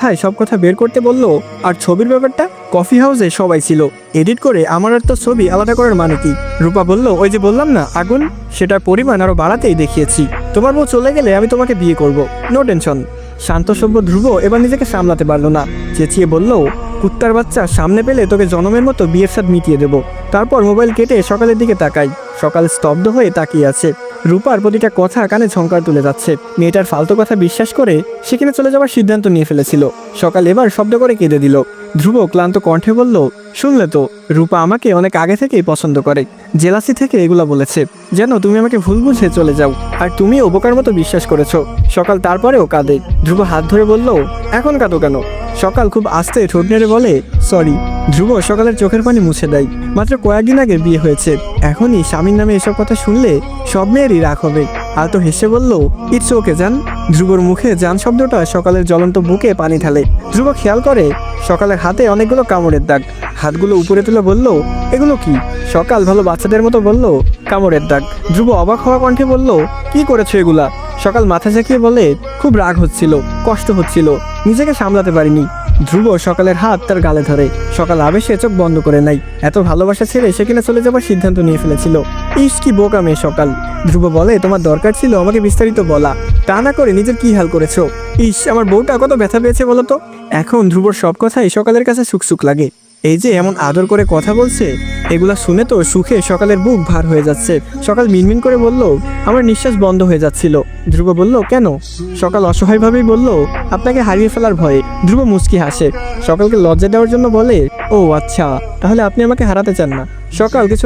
হ্যাঁ সব কথা বের করতে বলল? আর ছবির ব্যাপারটা? কফি হাউসে সবাই ছিল। এডিট করে আমার আর তো ছবি আলাদা করার মানে কি? রূপা বলল, ওই যে বললাম না, আগুন? সেটার পরিমাণ আরও বাড়াতেই দেখিয়েছি। তোমার বউ চলে গেলে আমি তোমাকে বিয়ে করব। নো টেনশন শান্তসভ্য ধ্রুব এবার নিজেকে সামলাতে পারল না। চেঁচিয়ে বলল, কুত্তার বাচ্চা, সামনে পেলে তোকে জনমের মতো বিয়ের সাথে মিটিয়ে দেবো। তারপর মোবাইল কেটে সকালের দিকে তাকাই। সকাল স্তব্ধ হয়ে তাকিয়ে আছে। রূপার প্রতিটা কথা কানে ঝঙ্কার তুলে যাচ্ছে। মেয়েটার ফালতু কথা বিশ্বাস করে সেখানে চলে যাওয়ার সিদ্ধান্ত নিয়ে ফেলেছিল। সকাল এবার শব্দ করে কেঁদে দিল। ধ্রুব ক্লান্ত কণ্ঠে বলল, শুনলে তো, রূপা আমাকে অনেক আগে থেকেই পছন্দ করে। জেলাসি থেকে এগুলা বলেছে। যেন তুমি আমাকে ভুল বুঝে চলে যাও। আর তুমি বোকার মতো বিশ্বাস করেছ। সকাল তারপরেও কাঁদে। ধ্রুব হাত ধরে বলল, এখন কাঁদো কেন? সকাল খুব আস্তে ঠোঁট নেড়ে বলে, সরি। ধ্রুব সকালের চোখের পানি মুছে দেয়। মাত্র কয়েকদিন আগে বিয়ে হয়েছে। এখনই স্বামীর নামে এসব কথা শুনলে সব মেয়েরই রাগ হবে। আর তো হেসে বলল, ইটস ওকে যান ধ্রুবর মুখে যান শব্দটা সকালের জ্বলন্ত বুকে পানি ঢালে। ধ্রুব খেয়াল করে, সকালের হাতে অনেকগুলো কামড়ের দাগ। হাতগুলো উপরে তুলে বলল, এগুলো কি? সকাল ভালো বাচ্চাদের মতো বলল, কামড়ের দাগ। ধ্রুব অবাক হওয়া কণ্ঠে বলল, কি করেছ এগুলা? সকাল মাথা ঝাঁকিয়ে বলে, খুব রাগ হচ্ছিল, কষ্ট হচ্ছিল। নিজেকে সামলাতে পারিনি। ধ্রুব সকালের হাত তার গালে ধরে। সকাল আবেশে চোখ বন্ধ করে নাই এত ভালোবাসা ছেড়ে সেখানে চলে যাবার সিদ্ধান্ত নিয়ে ফেলেছিল। ইস, কি বোকা মেয়ে সকাল। ধ্রুব বলে, তোমার দরকার ছিল আমাকে বিস্তারিত বলা। তা না করে নিজের কি হাল করেছ? ইস, আমার বউটা কত ব্যথা পেয়েছে বলতো এখন ধ্রুবর সব কথাই সকালের কাছে সুখসুখ লাগে। এই যে এমন আদর করে কথা বলছে, এগুলা শুনে তো সুখে সকালের বুক ভার হয়ে যাচ্ছে। সকাল মিনমিন করে বলল, আমার নিঃশ্বাস বন্ধ হয়ে যাচ্ছিল। ধ্রুব বলল, কেন? সকাল অসহায়ভাবেই বলল, আপনাকে হারিয়ে ফেলার ভয়ে। ধ্রুব মুচকি হাসে। সকালকে লজ্জা দেওয়ার জন্য বলে, ও আচ্ছা তাহলে আপনি আমাকে হারাতে চান না। সকাল কিছু